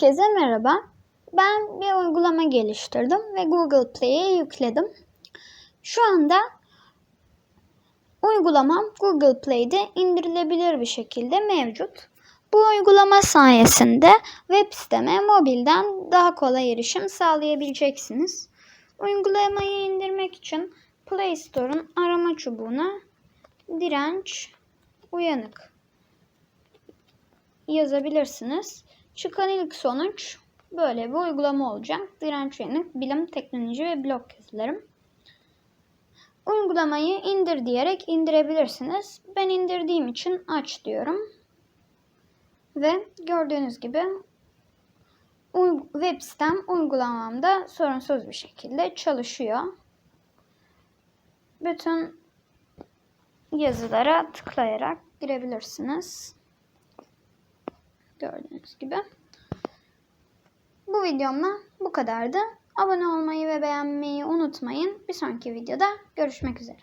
Herkese merhaba. Ben bir uygulama geliştirdim ve Google Play'e yükledim. Şu anda uygulamam Google Play'de indirilebilir bir şekilde mevcut. Bu uygulama sayesinde web siteme mobilden daha kolay erişim sağlayabileceksiniz. Uygulamayı indirmek için Play Store'un arama çubuğuna direnç uyanık yazabilirsiniz. Çıkan ilk sonuç böyle bir uygulama olacak. Direnç uyanık, bilim, teknoloji ve blog yazılarım. Uygulamayı indir diyerek indirebilirsiniz. Ben indirdiğim için aç diyorum. Ve gördüğünüz gibi web sitem uygulamamda sorunsuz bir şekilde çalışıyor. Bütün yazılara tıklayarak girebilirsiniz. Gördüğünüz gibi. Bu videomda bu kadardı. Abone olmayı ve beğenmeyi unutmayın. Bir sonraki videoda görüşmek üzere.